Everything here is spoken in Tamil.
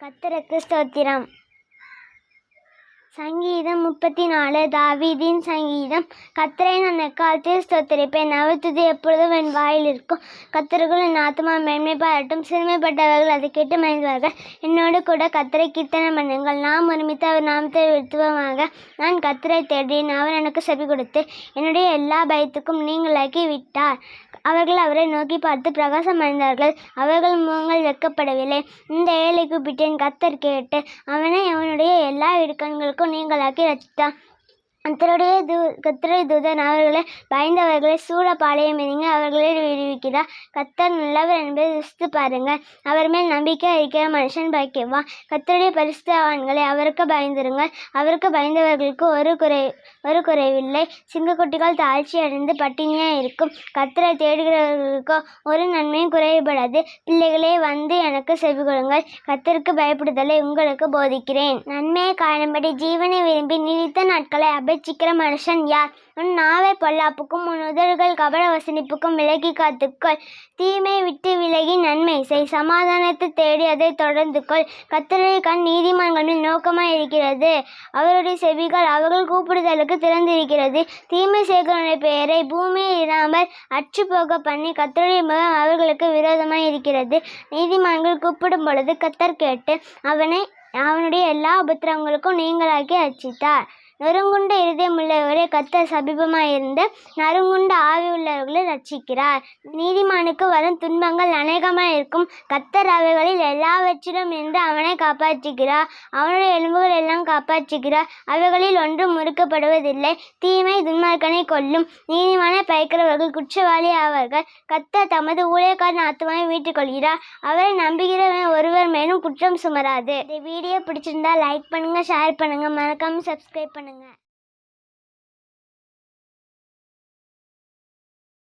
கத்திரக்கு ஸ்தோத்திரம். சங்கீதம் முப்பத்தி நாலு தாவீதின் சங்கீதம். கத்தரை நான் எக்காலத்தில் ஸ்தோத்தரிப்பேன். நவத்துது எப்பொழுதும் என் வாயில் இருக்கும். கத்தருக்குள் என் ஆத்மா மேன்மை பாராட்டும். சிறுமைப்பட்டவர்கள் அதை கேட்டு மகிழ்வார்கள். என்னோடு கூட கத்தரை கீர்த்தனை பண்ணுங்கள். நாம் ஒருமித்து அவர் நாமத்தை விருத்துவமாக நான் கத்தரை தேடினேன் அவர் எனக்கு செவி கொடுத்து என்னுடைய எல்லா பயத்துக்கும் நீங்களாக்கி விட்டார் அவர்கள் அவரை நோக்கி பார்த்து பிரகாசம் அடைந்தார்கள். அவர்கள் முகங்கள் வெக்கப்படவில்லை இந்த ஏழை கூப்பிட்டேன். கத்தர் கேட்டு அவனை அவனுடைய எல்லா இடுக்கண்களுக்கும் நீங்களாக்கி ரசித்தான் கத்தருடைய தூ கத்தருடைய தூதன் அவர்களை பயந்தவர்களை சூழ பாளையம் இறங்கி அவர்களை விடுவிக்கிறார் கத்தர் நல்லவர் என்பதை ருசித்து பாருங்கள். அவர் மேல் நம்பிக்கை இருக்கிற மனுஷன் பாக்கியவான் கத்தருடைய பரிசுத்தவான்களை அவருக்கு பயந்திருங்கள். அவருக்கு பயந்தவர்களுக்கு ஒரு குறை ஒரு குறைவில்லை. சிங்கக்குட்டிகள் தாழ்ச்சி அடைந்து பட்டினியாக இருக்கும். கத்தரை தேடுகிறவர்களுக்கோ ஒரு நன்மையும் குறைபடாது. பிள்ளைகளே வந்து எனக்கு செவி கொடுங்கள் கத்தருக்கு பயப்படுதலை உங்களுக்கு போதிக்கிறேன். நன்மையை காணும்படி ஜீவனை விரும்பி நீடித்த நாட்களை அபேட்சிக்கிற மனுஷன் யார்? உன் நாவை பொல்லாப்புக்கும் உன் உதடுகள் கபட வசனிப்புக்கும் விலகி காத்துக்கொள். தீமை விட்டு விலகி நன்மை செய் சமாதானத்தை தேடி அதை தொடர்ந்து கொள். கத்தரை கண் நீதிமன்றங்களில் நோக்கமாக நோக்கமாய் இருக்கிறது. அவருடைய செவிகள் அவர்கள் கூப்பிடுதலுக்கு திறந்திருக்கிறது. தீமை செய்கிறவனுடைய பெயரை பூமியில் இராமல் அற்று போக பண்ணி கத்தருடைய முகம் அவர்களுக்கு விரோதமாய் இருக்கிறது. நீதிமான்கள் கூப்பிடும் பொழுது கத்தர் கேட்டு அவனை அவனுடைய எல்லா உபத்திரவங்களுக்கும் நீங்களாக்கி அச்சித்தார் நொறுங்குண்ட இருதயம் உள்ளவரை கத்தர் சமீபமாயிருந்து நறுங்குண்ட ஆவி உள்ளவர்களை ரட்சிக்கிறார். நீதிமானுக்கு வரும் துன்பங்கள் அநேகமாக இருக்கும். கத்தர் அவைகளில் எல்லாவற்றிலும் இருந்து அவனை காப்பாற்றுகிறார். அவனுடைய எலும்புகள் எல்லாம் காப்பாற்றுகிறார். அவைகளில் ஒன்றும் முறுக்கப்படுவதில்லை. தீமை துன்மார்க்கனை கொல்லும். நீதிமான பயக்கிறவர்கள் குற்றவாளி ஆவார்கள். கத்தர் தமது ஊழியக்காரன் ஆத்துமாவை வீட்டுக்கொள்கிறார் அவரை நம்புகிறவன் ஒருவர் மேலும் குற்றம் சுமராது. இந்த வீடியோ பிடிச்சிருந்தா லைக் பண்ணுங்கள் ஷேர் பண்ணுங்க. மறக்காமல் சப்ஸ்கிரைப் பண்ணுங்க